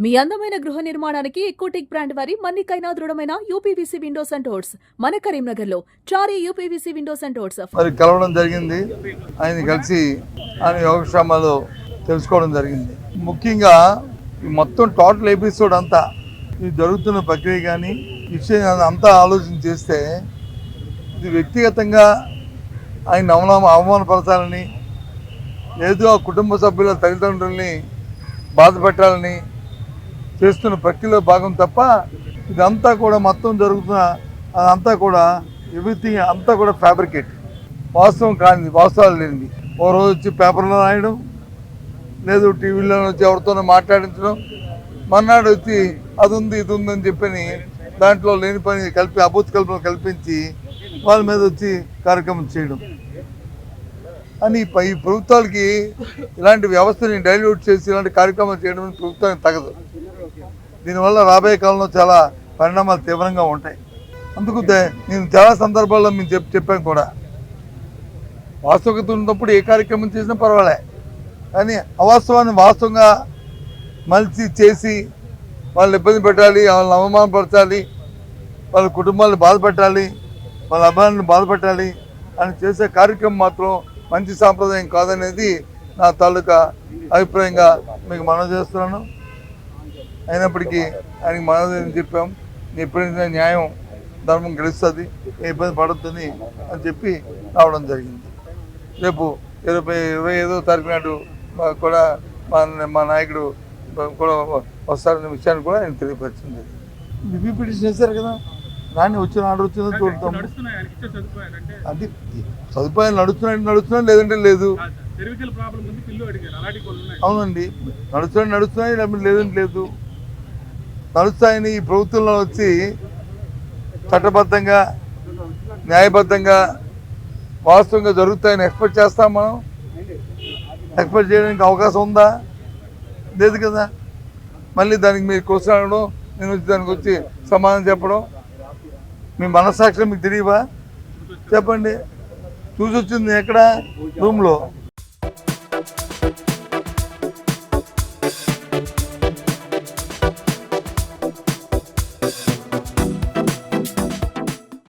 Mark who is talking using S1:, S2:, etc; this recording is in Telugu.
S1: మీ అందమైన గృహ నిర్మాణానికి ఎకోటెక్ బ్రాండ్ వారి మన్నికైనా దృఢమైన యూపీవీసీ విండోస్ అండ్ డోర్స్ మన కరీంనగర్లో Chari UPVC windows and doors
S2: మరి కలవడం జరిగింది. ఆయన కలిసి ఆయన యోగక్షేమాలు తెలుసుకోవడం జరిగింది. ముఖ్యంగా మొత్తం టోటల్ ఎపిసోడ్ అంతా ఇది జరుగుతున్న ప్రక్రియ కానీ విషయం అంతా ఆలోచన చేస్తే ఇది వ్యక్తిగతంగా ఆయన అవమాన అవమానపరచాలని లేదు ఆ కుటుంబ సభ్యుల తల్లిదండ్రుల్ని బాధపెట్టాలని చేస్తున్న ప్రక్రియలో భాగం తప్ప ఇదంతా కూడా మొత్తం జరుగుతున్న అదంతా కూడా ఎవ్రీథింగ్ అంతా కూడా ఫ్యాబ్రికేట్ వాస్తవం కానిది వాస్తవాలు లేనిది. ఓ రోజు వచ్చి పేపర్లో రాయడం లేదు టీవీలో వచ్చి ఎవరితోనో మాట్లాడించడం మర్నాడు వచ్చి అది ఉంది ఇది ఉంది అని చెప్పని దాంట్లో లేని పని కలిపి అభూత కల్పన కల్పించి వాళ్ళ మీద వచ్చి కార్యక్రమం చేయడం. అని ఈ ప్రభుత్వాలకి ఇలాంటి వ్యవస్థని డైల్యూట్ చేసి ఇలాంటి కార్యక్రమాలు చేయడం ప్రభుత్వానికి తగదు. దీనివల్ల రాబోయే కాలంలో చాలా పరిణామాలు తీవ్రంగా ఉంటాయి. అందుకు నేను చాలా సందర్భాల్లో మేము చెప్ చెప్పాను కూడా. వాస్తవికత ఉన్నప్పుడు ఏ కార్యక్రమం చేసినా పర్వాలే. కానీ అవాస్తవాన్ని వాస్తవంగా మలిచి చేసి వాళ్ళని ఇబ్బంది పెట్టాలి వాళ్ళని అవమానపరచాలి వాళ్ళ కుటుంబాలను బాధపెట్టాలి వాళ్ళ అభిమానులను బాధపెట్టాలి అని చేసే కార్యక్రమం మాత్రం మంచి సాంప్రదాయం కాదనేది నా తాలూకా అభిప్రాయంగా మీకు మనం చేస్తున్నాను. అయినప్పటికీ ఆయనకి మనదని చెప్పాం. ఎప్పుడైనా న్యాయం ధర్మం గెలుస్తుంది ఏ ఇబ్బంది పడొద్దని అని చెప్పి రావడం జరిగింది. రేపు ఇరవై ఇరవై ఐదో తారీఖు నాడు మా- కూడా మా మా నాయకుడు కూడా వస్తారనే విషయాన్ని కూడా ఆయన తెలియపరిచింది. రివ్యూ పిటిషన్ చేశారు కదా? రాని వచ్చిన ఆర్డర్ వచ్చిందో చూడతాం అది సదుపాయాలు నడుస్తున్నాయి నడుస్తున్నాయి లేదంటే లేదు.
S3: సర్వికల్ ప్రాబ్లం ఉంది పిల్లు అడిగారు అలాంటి కొన్ని ఉన్నాయి.
S2: అవునండి. నడుస్తున్నాయి నడుస్తున్నాయి లేదంటే లేదు. నడుస్తాయని ఈ ప్రభుత్వంలో వచ్చి చట్టబద్ధంగా న్యాయబద్ధంగా వాస్తవంగా జరుగుతాయని ఎక్స్పెక్ట్ చేస్తాం మనం. ఎక్స్పెక్ట్ చేయడానికి అవకాశం ఉందా? లేదు కదా. మళ్ళీ దానికి మీరు క్వశ్చన్ అడగడం నేను వచ్చి దానికి వచ్చి సమాధానం చెప్పడం. మీ మనస్సాక్షి మీకు తెలియవా? చెప్పండి. చూసి వచ్చింది ఎక్కడ? రూమ్లో.